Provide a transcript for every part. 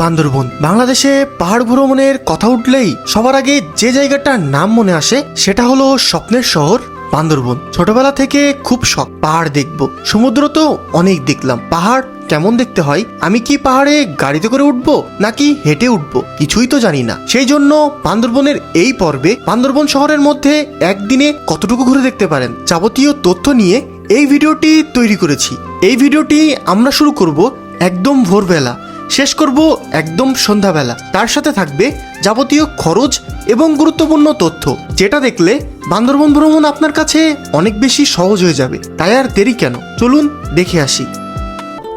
বান্দরবন। বাংলাদেশে পাহাড় ভ্রমণের কথা উঠলেই সবার আগে যে জায়গাটার নাম মনে আসে সেটা হলো স্বপ্নের শহর বান্দরবন। ছোটবেলা থেকে খুব শখ, পাহাড় দেখব। সমুদ্র তো অনেক দেখলাম। পাহাড় কেমন দেখতে হয়? আমি কি পাহাড়ে গাড়িতে করে উঠবো নাকি হেঁটে উঠবো? কিছুই তো জানি না। সেই জন্য বান্দরবনের এই পর্বে বান্দরবন শহরের মধ্যে একদিনে কতটুকু ঘুরে দেখতে পারেন যাবতীয় তথ্য নিয়ে এই ভিডিওটি তৈরি করেছি। এই ভিডিওটি আমরা শুরু করব একদম ভোরবেলা। শেষ করব একদম সন্ধ্যাবেলা। তার সাথে থাকবে যাবতীয় খরচ এবং গুরুত্বপূর্ণ তথ্য। যেটা দেখলে বান্দরবন ভ্রমণ আপনার কাছে অনেক বেশি সহজ হয়ে যাবে। তাই আর দেরি কেন? চলুন দেখে আসি।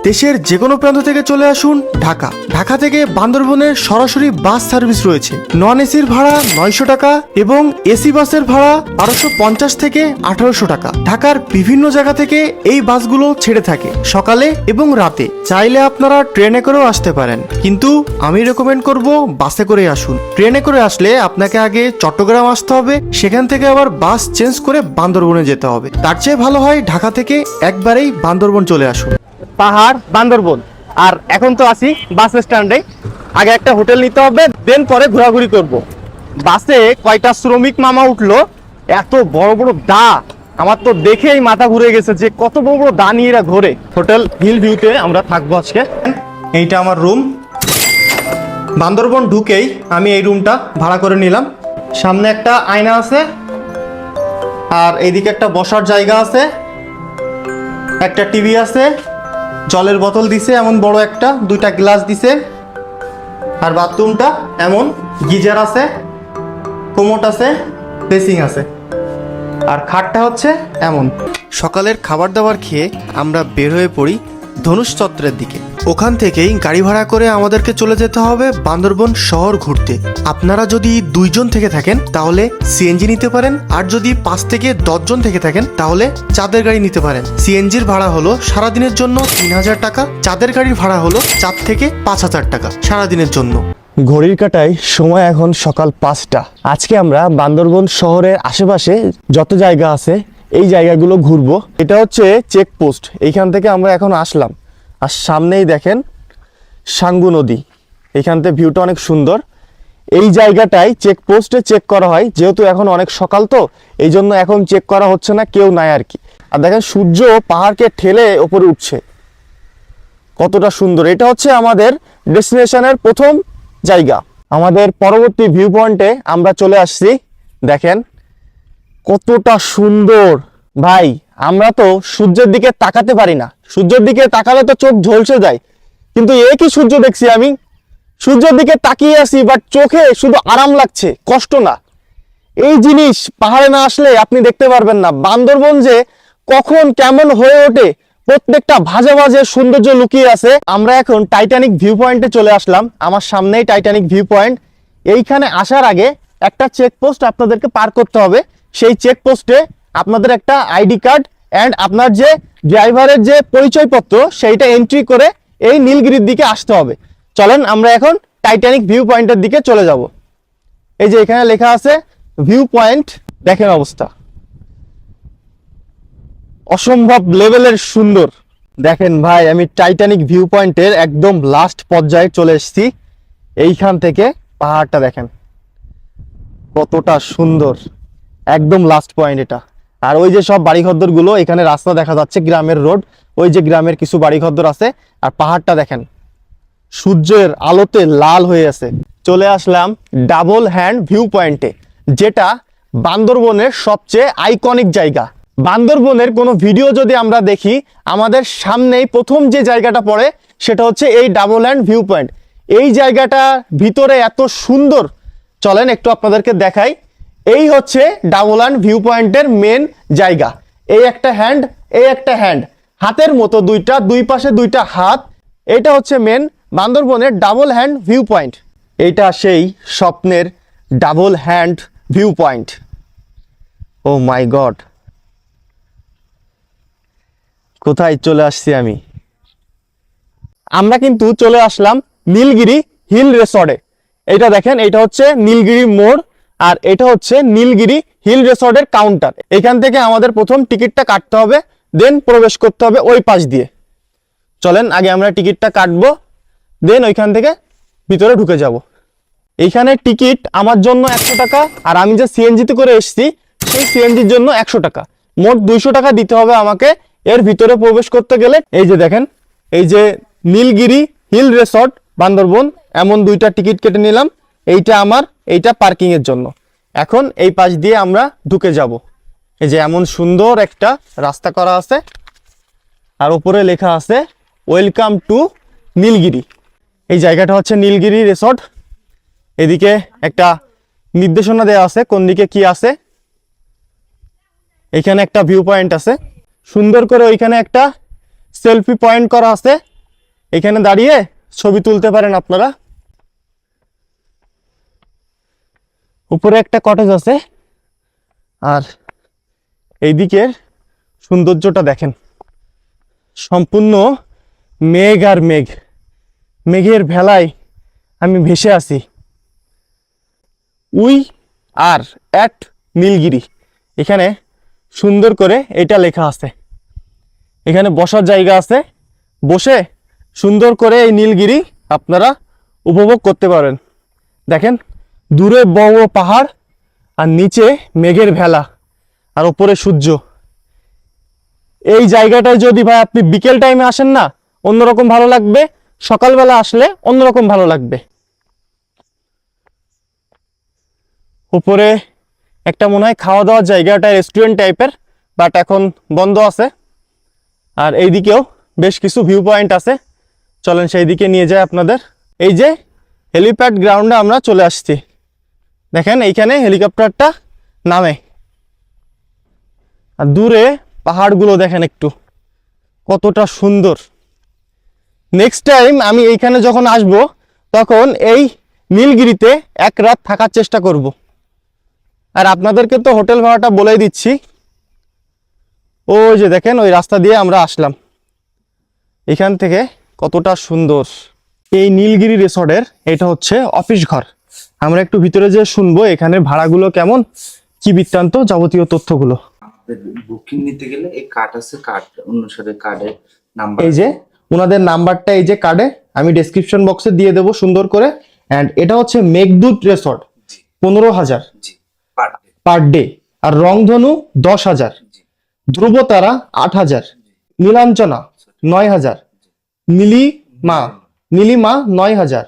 দেশের যে কোনো প্রান্ত থেকে চলে আসুন ঢাকা। ঢাকা থেকে বান্দরবনের সরাসরি বাস সার্ভিস রয়েছে। নন এসির ভাড়া নয়শো টাকা এবং এসি বাসের ভাড়া বারোশো পঞ্চাশ থেকে আঠারোশো টাকা। ঢাকার বিভিন্ন জায়গা থেকে এই বাসগুলো ছেড়ে থাকে, সকালে এবং রাতে। চাইলে আপনারা ট্রেনে করেও আসতে পারেন। কিন্তু আমি রেকমেন্ড করব বাসে করে আসুন। ট্রেনে করে আসলে আপনাকে আগে চট্টগ্রাম আসতে হবে, সেখান থেকে আবার বাস চেঞ্জ করে বান্দরবনে যেতে হবে। তার চেয়ে ভালো হয় ঢাকা থেকে একবারেই বান্দরবন চলে আসুন। পাহাড়, বান্দরবন। আর এখন তো আছি বাস স্ট্যান্ডে। আগে একটা হোটেল নিতে হবে, দেন পরে ঘোরাঘুরি করব। বাসে কয়টা শ্রমিক মামা উঠল, এত বড় বড় দা। আমার তো দেখেই মাথা ঘুরে গেছে যে কত বড় বড় দা নিয়ে এরা ঘোরে। হোটেল হিল ভিউতে আমরা থাকব আজকে। এইটা আমার রুম। বান্দরবন ঢুকেই আমি এই রুমটা ভাড়া করে নিলাম। সামনে একটা আয়না আছে, আর এইদিকে একটা বসার জায়গা আছে। একটা টিভি আছে জলের বোতল দিছে, এমন বড় একটা, দুইটা গ্লাস দিছে। আর বাথরুমটা এমন গিজার আছে, কোমোট আছে, বেসিং আছে। আর খাটটা হচ্ছে এমন। সকালের খাবার দাবার খেয়ে আমরা বের হয়ে পড়ি ধনুষ চত্রের দিকে। ওখান থেকেই গাড়ি ভাড়া করে আমাদেরকে চলে যেতে হবে বান্দরবন শহর ঘুরতে। আপনারা যদি দুইজন থেকে থাকেন, তাহলে সিএনজি নিতে পারেন। আর যদি পাঁচ থেকে দশজন থেকে থাকেন, তাহলে চাঁদের গাড়ি নিতে পারেন। সিএনজির ভাড়া হলো সারাদিনের জন্য তিন হাজার টাকা, চাঁদের গাড়ির ভাড়া হলো চার থেকে পাঁচ হাজার টাকা সারাদিনের জন্য। ঘড়ির কাটায় সময় এখন সকাল পাঁচটা। আজকে আমরা বান্দরবন শহরের আশেপাশে যত জায়গা আছে এই জায়গাগুলো ঘুরবো। এটা হচ্ছে চেকপোস্ট এইখান থেকে আমরা এখন আসলাম। আর সামনেই দেখেন সাঙ্গু নদী এখান থেকে ভিউটা অনেক সুন্দর। এই জায়গাটায় চেকপোস্টে চেক করা হয়, যেহেতু এখন অনেক সকাল তো এই জন্য এখন চেক করা হচ্ছে না, কেউ নাই আর কি। আর দেখেন সূর্য পাহাড়কে ঠেলে ওপরে উঠছে। কতটা সুন্দর। এটা হচ্ছে আমাদের ডেস্টিনেশনের প্রথম জায়গা। আমাদের পরবর্তী ভিউ পয়েন্টে আমরা চলে আসছি। দেখেন কতটা সুন্দর। ভাই, আমরা তো সূর্যের দিকে তাকাতে পারি না। সূর্যের দিকে তাকালে তো চোখ ঝলসে যায়। কিন্তু এ কি সূর্য দেখছি আমি? সূর্যের দিকে তাকিয়ে আছি বাট চোখে শুধু আরাম লাগছে, কষ্ট না। এই জিনিস পাহাড়ে না আসলে আপনি দেখতে পারবেন না। বান্দরবন যে কখন কেমন হয়ে ওঠে, প্রত্যেকটা ভাজে ভাজে সৌন্দর্য লুকিয়ে আছে। আমরা এখন টাইটানিক ভিউ পয়েন্টে চলে আসলাম। আমার সামনেই টাইটানিক ভিউ পয়েন্ট এইখানে আসার আগে একটা চেকপোস্ট আপনাদেরকে পার করতে হবে। সেই চেকপোস্টে আপনাদের একটা আইডি কার্ড অ্যান্ড আপনার যে ড্রাইভারের যে পরিচয়পত্র, সেইটা এন্ট্রি করে এই নীলগিরির দিকে আসতে হবে। চলেন আমরা এখন টাইটানিক ভিউ পয়েন্টের দিকে চলে যাব। এই যে এখানে লেখা আছে ভিউ পয়েন্ট দেখেন অবস্থা। অসম্ভব লেভেলের সুন্দর। দেখেন ভাই, আমি টাইটানিক ভিউ পয়েন্টের একদম লাস্ট পর্যায়ে চলে এসেছি। এইখান থেকে পাহাড়টা দেখেন। কতটা সুন্দর। একদম লাস্ট পয়েন্ট এটা। আর ওই যে সব বাড়িঘরগুলো এখানে রাস্তা দেখা যাচ্ছে গ্রামের রোড, ওই যে গ্রামের কিছু বাড়িঘর আছে, আর পাহাড়টা দেখেন, সূর্যের আলোতে লাল হয়ে আছে। চলে আসলাম ডাবল হ্যান্ড ভিউ পয়েন্টে যেটা বান্দরবনের সবচেয়ে আইকনিক জায়গা। বান্দরবনের কোনো ভিডিও যদি আমরা দেখি, আমাদের সামনেই প্রথম যে জায়গাটা পড়ে, সেটা হচ্ছে এই ডাবল হ্যান্ড ভিউ পয়েন্ট এই জায়গাটা ভিতরে এত সুন্দর, চলেন একটু আপনাদেরকে দেখাই। এই হচ্ছে ডাবল হ্যান্ড ভিউ পয়েন্টের মেন জায়গা। এই একটা হ্যান্ড এই একটা হ্যান্ড হাতের মতো দুইটা, দুই পাশে দুইটা হাত। এটা হচ্ছে মেন বান্দরবনের ডাবল হ্যান্ড ভিউ পয়েন্ট এটা সেই স্বপ্নের double hand view point oh my god কোথায় চলে আসছি আমি? আমরা কিন্তু চলে আসলাম নীলগিরি হিল রিসর্টে। এটা দেখেন এটা হচ্ছে নীলগিরি মোড়। আর এটা হচ্ছে নীলগিরি হিল রিসর্টের কাউন্টার। এখান থেকে আমাদের প্রথম টিকিটটা কাটতে হবে, দেন প্রবেশ করতে হবে ওই পাশ দিয়ে। চলেন, আগে আমরা টিকিটটা কাটবো, দেন ওইখান থেকে ভিতরে ঢুকে যাব। এইখানে টিকিট আমার জন্য একশো টাকা, আর আমি যে সিএনজিতে করে এসেছি, সেই সিএনজির জন্য একশো টাকা। মোট দুইশো টাকা দিতে হবে আমাকে, এর ভিতরে প্রবেশ করতে গেলে, এই যে দেখেন, এই যে নীলগিরি হিল রিসর্ট বান্দরবন, এমন দুইটা টিকিট কেটে নিলাম। এইটা আমার, এইটা পার্কিং এর জন্য। এখন এই পাশ দিয়ে আমরা ঢুকে যাব। এই যে এমন সুন্দর একটা রাস্তা করা আছে। আর উপরে লেখা আছে ওয়েলকাম টু নীলগিরি এই জায়গাটা হচ্ছে নীলগিরি রিসর্ট এদিকে একটা নির্দেশনা দেওয়া আছে, কোন দিকে কি আছে। এখানে একটা ভিউ পয়েন্ট আছে। সুন্দর করে ওইখানে একটা সেলফি পয়েন্ট করা আছে। এখানে দাঁড়িয়ে ছবি তুলতে পারেন আপনারা। উপরে একটা কটেজ আছে। আর এই দিকের সৌন্দর্যটা দেখেন। সম্পূর্ণ মেঘ আর মেঘ। মেঘের ভেলায় আমি ভেসে আছি। We are at Nilgiri. এখানে সুন্দর করে এটা লেখা আছে। এখানে বসার জায়গা আছে। বসে সুন্দর করে এই নীলগিরি আপনারা উপভোগ করতে পারেন। দেখেন দূরে বড় পাহাড় আর নিচে মেঘের ভেলা আর ওপরে সূর্য। এই জায়গাটায় যদি ভাই আপনি বিকেল টাইমে আসেন না, অন্যরকম ভালো লাগবে। সকালবেলা আসলে অন্যরকম ভালো লাগবে। উপরে একটা মনে হয় খাওয়া দাওয়ার জায়গাটা রেস্টুরেন্ট টাইপের বাট এখন বন্ধ আছে। আর এইদিকেও বেশ কিছু ভিউ পয়েন্ট আছে। চলেন সেই দিকে নিয়ে যায় আপনাদের। এই যে হেলিপ্যাড গ্রাউন্ডে আমরা চলে আসছি। দেখেন, এইখানে হেলিকপ্টারটা নামে। আর দূরে পাহাড়গুলো দেখেন একটু। কতটা সুন্দর। নেক্সট টাইম আমি এইখানে যখন আসব, তখন এই নীলগিরিতে এক রাত থাকার চেষ্টা করব। আর আপনাদেরকে তো হোটেল ভাড়াটা বলেই দিচ্ছি। ওই যে দেখেন, ওই রাস্তা দিয়ে আমরা আসলাম। এখান থেকে কতটা সুন্দর। এই নীলগিরি রিসর্টের, এটা হচ্ছে অফিস ঘর। আমরা একটু ভিতরে যে শুনব এখানে ভাড়াগুলো কেমন কি বৃত্তান্ত যাবতীয় তথ্যগুলো। বুকিং নিতে গেলে এই কার্ড আছে কার্ড অনুসারে কার্ডের নাম্বার এই যে ওনাদের নাম্বারটা এই যে কার্ডে আমি ডেসক্রিপশন বক্সে দিয়ে দেবো সুন্দর করে অ্যান্ড এটা হচ্ছে মেঘদূত রিসর্ট পনেরো হাজার। জি পার ডে আর রংধনু দশ হাজার। ধ্রুবতারা আট হাজার। নীলাঞ্চনা নয় হাজার। নীলিমা নীলিমা নয় হাজার।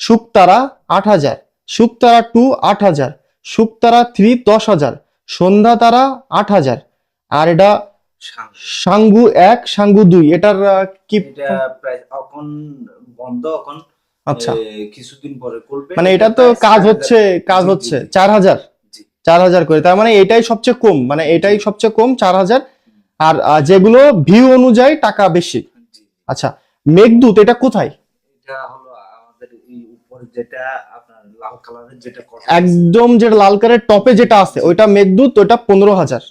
শুকতারা আট হাজার। শুকতারা টু আট হাজার শুকতারা থ্রি দশ হাজার সন্ধ্যা তারা আট হাজার। আর এটা সাঙ্গু এক সাঙ্গু দুই এটার কি এখন বন্ধ এখন আচ্ছা। কিছুদিন পরে করবে। মানে এটা তো কাজ হচ্ছে কাজ হচ্ছে চার হাজার। চার হাজার করে তার মানে এটাই সবচেয়ে কম মানে এটাই সবচেয়ে কম চার হাজার। আর যেগুলো ভিউ অনুযায়ী টাকা বেশি। আচ্ছা মেঘদূত এটা কোথায়? এটা হলো আমাদের উপরে যেটা লাল কালারের যেটা একদম যেটা লাল কালারের টপে যেটা আছে ওইটা মেঘদূত ওইটা পনেরো হাজার।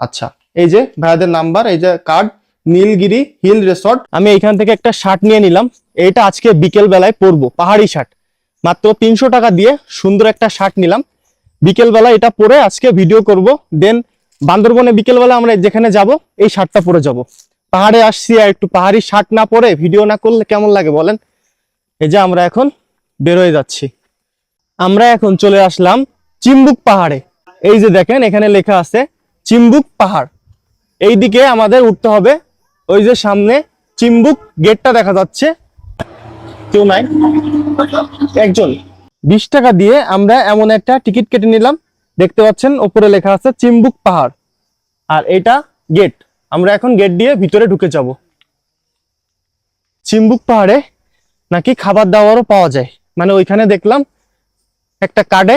আচ্ছা এই যে ভাইয়াদের নাম্বার এই যে কার্ড নীলগিরি হিল রিসর্ট। আমি এখান থেকে একটা শার্ট নিয়ে নিলাম। এটা আজকে বিকেল বেলায় পরবো পাহাড়ি শার্ট মাত্র তিনশো টাকা দিয়ে সুন্দর একটা শার্ট নিলাম। বিকেল বেলা এটা পরে আজকে ভিডিও করব। দেন বান্দরবনে বিকেল বেলা আমরা যেখানে যাব এই শার্টটা পরে যাব। পাহাড়ে আসছি আর একটু পাহাড়ি শার্ট না পরে ভিডিও না করলে কেমন লাগে বলেন? এই যে আমরা এখন বেরোয় যাচ্ছি। আমরা এখন চলে আসলাম চিম্বুক পাহাড়ে। এই যে দেখেন, এখানে লেখা আছে চিম্বুক পাহাড়। এই দিকে আমাদের উঠতে হবে। ওই যে সামনে চিম্বুক গেটটা দেখা যাচ্ছে। কেউ নাই? একজন। বিশ টাকা দিয়ে আমরা এমন একটা টিকিট কেটে নিলাম। দেখতে পাচ্ছেন, ওপরে লেখা আছে চিম্বুক পাহাড়। আর এটা গেট। আমরা এখন গেট দিয়ে ভিতরে ঢুকে যাব। চিম্বুক পাহাড়ে নাকি খাবার দাবারও পাওয়া যায়। মানে ওইখানে দেখলাম একটা কার্ডে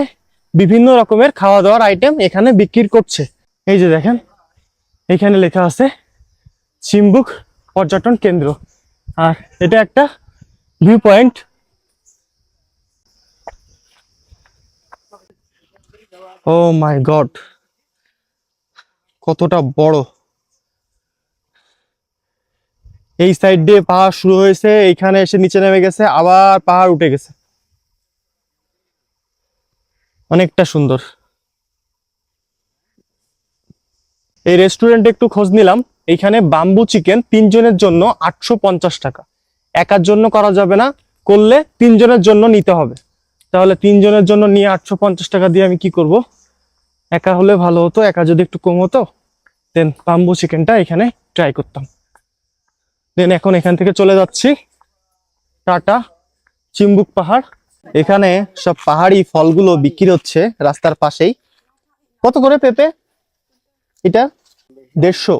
বিভিন্ন রকমের খাওয়া দাওয়ার আইটেম এখানে বিক্রি করছে। এই যে দেখেন, এখানে লেখা আছে চিম্বুক পর্যটন কেন্দ্র। আর এটা একটা view point oh my god কতটা বড়। এই সাইড দিয়ে পাহাড় শুরু হয়েছে, এইখানে এসে নিচে নেমে গেছে, আবার পাহাড় উঠে গেছে। অনেকটা সুন্দর। এই রেস্টুরেন্টে একটু খোঁজ নিলাম। এইখানে বাম্বু চিকেন তিনজনের জন্য আটশো পঞ্চাশ টাকা। একার জন্য করা যাবে না, করলে তিনজনের জন্য নিতে হবে। তাহলে তিনজনের জন্য নিয়ে আটশো পঞ্চাশ টাকা দিয়ে আমি কি করব? একা হলে ভালো হতো, একা যদি একটু কম হতো দেন বাম্বু চিকেনটা এখানে ট্রাই করতাম। দেন এখন এখান থেকে চলে যাচ্ছি। টাটা, চিম্বুক পাহাড়। এখানে সব পাহাড়ি ফলগুলো বিক্রি হচ্ছে রাস্তার পাশেই। কত করে পেঁপে? এটা দেড়শো।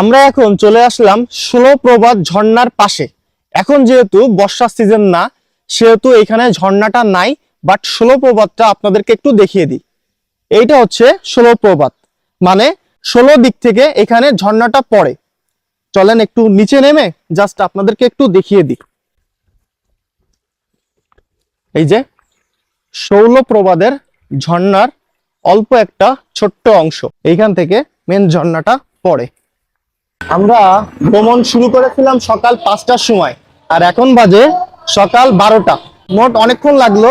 আমরা এখন চলে আসলাম ষোলো প্রবাদ ঝর্ণার পাশে। এখন যেহেতু বর্ষার সিজন না, সেহেতু এখানে ঝর্ণাটা নাই বাট ষোলো প্রবাদটা আপনাদেরকে একটু দেখিয়ে দিই। এইটা হচ্ছে ষোলো প্রবাদ মানে ষোলো দিক থেকে এখানে ঝর্ণাটা পড়ে। চলেন একটু নিচে নেমে জাস্ট আপনাদেরকে একটু দেখিয়ে দিই। এই যে ষোল প্রবাদের ঝর্ণার অল্প একটা ছোট্ট অংশ। এইখান থেকে মেন ঝর্ণাটা পড়ে। আমরা ভ্রমণ শুরু করেছিলাম সকাল পাঁচটার সময়, আর এখন বাজে সকাল বারোটা। মোট অনেকক্ষণ লাগল।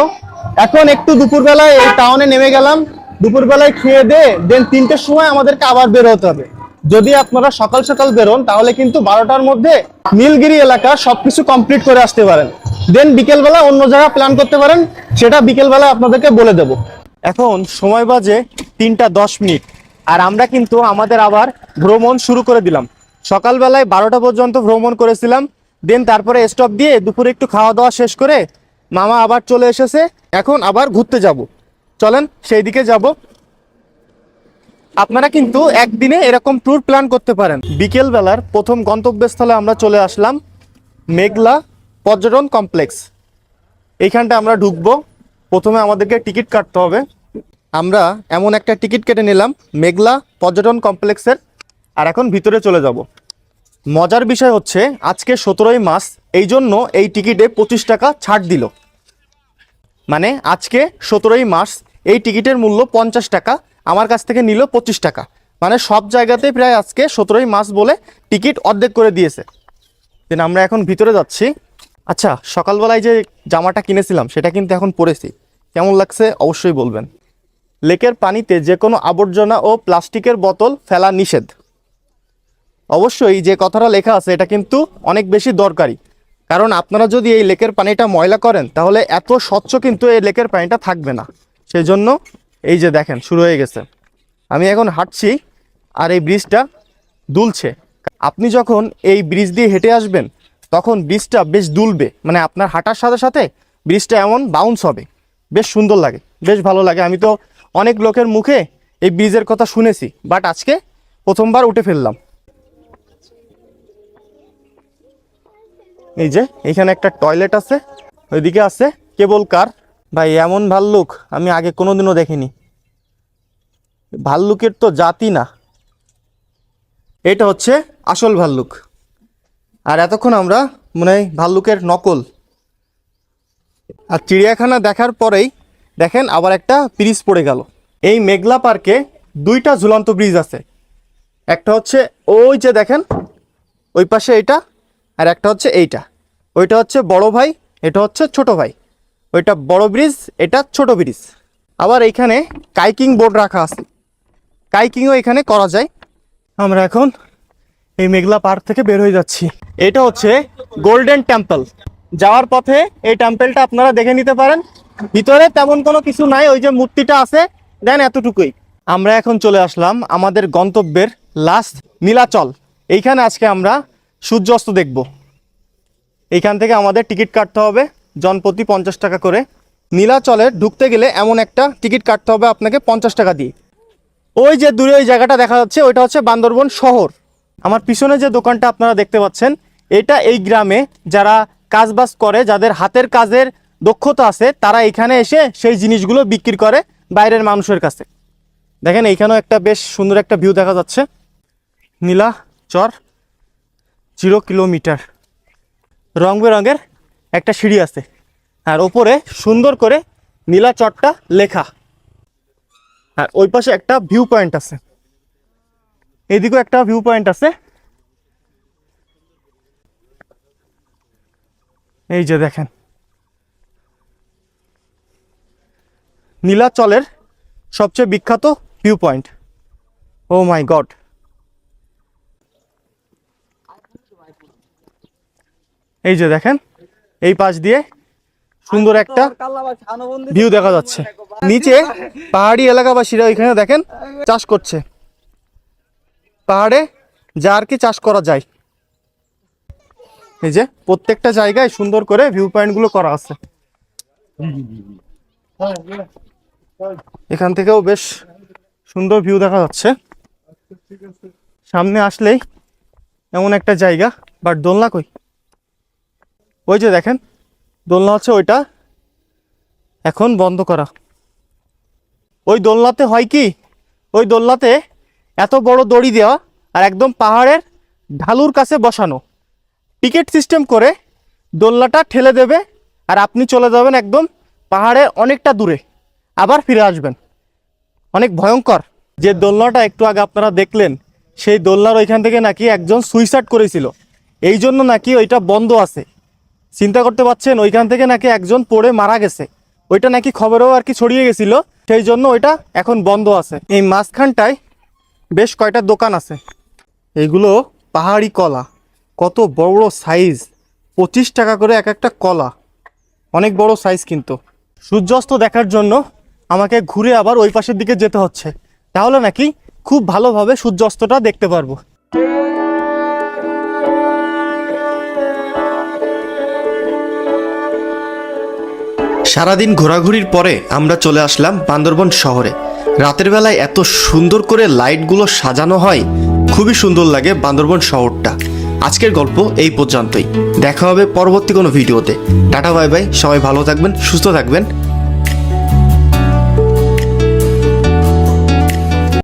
এখন একটু দুপুরবেলায় এই টাউনে নেমে গেলাম। দুপুরবেলায় খেয়ে দে দেন তিনটের সময় আমাদেরকে আবার বের হতে হবে। যদি আপনারা সকাল সকাল বেরোন, তাহলে কিন্তু বারোটার মধ্যে নীলগিরি এলাকা সবকিছু কমপ্লিট করে আসতে পারেন। দেন বিকেলবেলা অন্য জায়গা প্ল্যান করতে পারেন, সেটা বিকেলবেলা আপনাদেরকে বলে দেব। এখন সময় বাজে তিনটা দশ মিনিট। আর আমরা কিন্তু আমাদের আবার ভ্রমণ শুরু করে দিলাম। সকালবেলায় বারোটা পর্যন্ত ভ্রমণ করেছিলাম। দেন তারপরে স্টপ দিয়ে দুপুরে একটু খাওয়া দাওয়া শেষ করে মামা আবার চলে এসেছে। এখন আবার ঘুরতে যাব। চলেন, সেই দিকে যাব। আপনারা কিন্তু একদিনে এরকম ট্যুর প্ল্যান করতে পারেন। বিকেল বেলার প্রথম গন্তব্যস্থলে আমরা চলে আসলাম মেঘলা পর্যটন কমপ্লেক্স। এইখানটা আমরা ঢুকবো। প্রথমে আমাদেরকে টিকিট কাটতে হবে। আমরা এমন একটা টিকিট কেটে নিলাম, মেঘলা পর্যটন কমপ্লেক্সের। আর এখন ভিতরে চলে যাব। মজার বিষয় হচ্ছে, আজকে সতেরোই মাস এই জন্য এই টিকিটে পঁচিশ টাকা ছাড় দিল। মানে আজকে সতেরোই মার্চ, এই টিকিটের মূল্য পঞ্চাশ টাকা, আমার কাছ থেকে নিল পঁচিশ টাকা। মানে সব জায়গাতেই প্রায় আজকে সতেরোই মাস বলে টিকিট অর্ধেক করে দিয়েছে। দেন আমরা এখন ভিতরে যাচ্ছি। আচ্ছা সকালবেলায় যে জামাটা কিনেছিলাম, সেটা কিন্তু এখন পরেছি। কেমন লাগছে অবশ্যই বলবেন। লেকের পানিতে যে কোনো আবর্জনা ও প্লাস্টিকের বোতল ফেলা নিষেধ। অবশ্যই যে কথাটা লেখা আছে, এটা কিন্তু অনেক বেশি দরকারি। কারণ আপনারা যদি এই লেকের পানিটা ময়লা করেন, তাহলে এত স্বচ্ছ কিন্তু এই লেকের পানিটা থাকবে না। সেই জন্য এই যে দেখেন, শুরু হয়ে গেছে। আমি এখন হাঁটছি আর এই ব্রিজটা দুলছে। আপনি যখন এই ব্রিজ দিয়ে হেঁটে আসবেন তখন ব্রিজটা বেশ দুলবে। মানে আপনার হাঁটার সাথে সাথে ব্রিজটা এমন বাউন্স হবে। বেশ সুন্দর লাগে, বেশ ভালো লাগে। আমি তো অনেক লোকের মুখে এই ব্রিজের কথা শুনেছি বাট আজকে প্রথমবার উঠে ফেললাম। এই যে, এখানে একটা টয়লেট আছে, ওইদিকে আছে। কেবল কার? ভাই, এমন ভাল্লুক আমি আগে কোনোদিনও দেখিনি। ভাল্লুকের তো জাতি না। এটা হচ্ছে আসল ভাল্লুক। আর এতক্ষণ আমরা মনে হয় ভাল্লুকের নকল। আর চিড়িয়াখানা দেখার পরেই দেখেন আবার একটা ব্রিজ পড়ে গেল। এই মেঘলা পার্কে দুইটা ঝুলন্ত ব্রিজ আছে। একটা হচ্ছে ওই যে দেখেন, ওই পাশে এইটা আর একটা হচ্ছে এইটা। ওইটা হচ্ছে বড় ভাই, এটা হচ্ছে ছোট ভাই। ওইটা বড় ব্রিজ, এটা ছোট ব্রিজ। আবার এইখানে কাইকিং বোর্ড রাখা আছে। কাইকিংও এখানে করা যায়। আমরা এখন এই মেঘলা পার্ক থেকে বের হয়ে যাচ্ছি। এটা হচ্ছে গোল্ডেন টেম্পল যাওয়ার পথে এই টেম্পলটা আপনারা দেখে নিতে পারেন। ভিতরে তেমন কোনো কিছু নাই, ওই যে মূর্তিটা আছে, দেন এতটুকুই। আমরা এখন চলে আসলাম আমাদের গন্তব্যের লাস্ট নীলাচল। এইখানে আজকে আমরা সূর্যাস্ত দেখব। এইখান থেকে আমাদের টিকিট কাটতে হবে জনপ্রতি পঞ্চাশ টাকা করে। নীলাচলে ঢুকতে গেলে এমন একটা টিকিট কাটতে হবে আপনাকে পঞ্চাশ টাকা দিয়ে। ওই যে দূরে ওই জায়গাটা দেখা যাচ্ছে, ওইটা হচ্ছে বান্দরবন শহর। আমার পিছনে যে দোকানটা আপনারা দেখতে পাচ্ছেন এটা এই গ্রামে যারা কাজবাজ করে, যাদের হাতের কাজের দক্ষতা আছে, তারা এখানে এসে সেই জিনিসগুলো বিক্রি করে বাইরের মানুষের কাছে। দেখেন, এইখানেও একটা বেশ সুন্দর একটা ভিউ দেখা যাচ্ছে। নীলা চর জিরো কিলোমিটার রং বেরঙের একটা সিঁড়ি আছে। আর ওপরে সুন্দর করে নীলা চরটা লেখা। আর ওই পাশে একটা ভিউ পয়েন্ট আছে। এদিকেও একটা ভিউ পয়েন্ট আছে। এই যে দেখেন। নীলাচলের সবচেয়ে বিখ্যাত view point oh my god এই যে দেখেন এই পাশ দিয়ে সুন্দর একটা ভিউ দেখা যাচ্ছে। নিচে পাহাড়ি এলাকাবাসীরা এখানে দেখেন চাষ করছে। পাহাড়ে যা আর কি চাষ করা যায়। এই যে প্রত্যেকটা জায়গায় সুন্দর করে ভিউ পয়েন্টগুলো করা আছে। এখান থেকেও বেশ সুন্দর ভিউ দেখা যাচ্ছে। সামনে আসলেই এমন একটা জায়গা বাট দোলনা কই? ওই যে দেখেন, দোলনা হচ্ছে ওইটা এখন বন্ধ করা। ওই দোলনাতে হয় কি? ওই দোলনাতে এত বড় দড়ি দেওয়া আর একদম পাহাড়ের ঢালুর কাছে বসানো। টিকিট সিস্টেম করে দোলনাটা ঠেলে দেবে আর আপনি চলে যাবেন একদম পাহাড়ে অনেকটা দূরে। আবার ফিরে আসবেন। অনেক ভয়ঙ্কর। যে দোলনাটা একটু আগে আপনারা দেখলেন, সেই দোলনার ওইখান থেকে নাকি একজন সুইসাইড করেছিল। এই জন্য নাকি ওইটা বন্ধ আছে। চিন্তা করতে পারছেন ওইখান থেকে নাকি একজন পড়ে মারা গেছে। ওইটা নাকি খবরেও আর কি ছড়িয়ে গেছিল, সেই জন্য ওইটা এখন বন্ধ আছে। এই মাঝখানটায় বেশ কয়টা দোকান আছে। এইগুলো পাহাড়ি কলা। কত বড় বড় সাইজ পঁচিশ টাকা করে এক একটা কলা। অনেক বড় সাইজ কিন্তু। সূর্যাস্ত দেখার জন্য আমাকে ঘুরে আবার ওই পাশের দিকে যেতে হচ্ছে। তাহলে নাকি খুব ভালোভাবে সূর্যাস্তটা দেখতে পারব। সারাদিন ঘোরাঘুরির পরে আমরা চলে আসলাম বান্দরবন শহরে। রাতের বেলায় এত সুন্দর করে লাইটগুলো সাজানো হয়, খুবই সুন্দর লাগে বান্দরবন শহরটা। আজকের গল্প এই পর্যন্তই। দেখা হবে পরবর্তী কোনো ভিডিওতে। Tata, bye bye. সবাই ভালো থাকবেন, সুস্থ থাকবেন।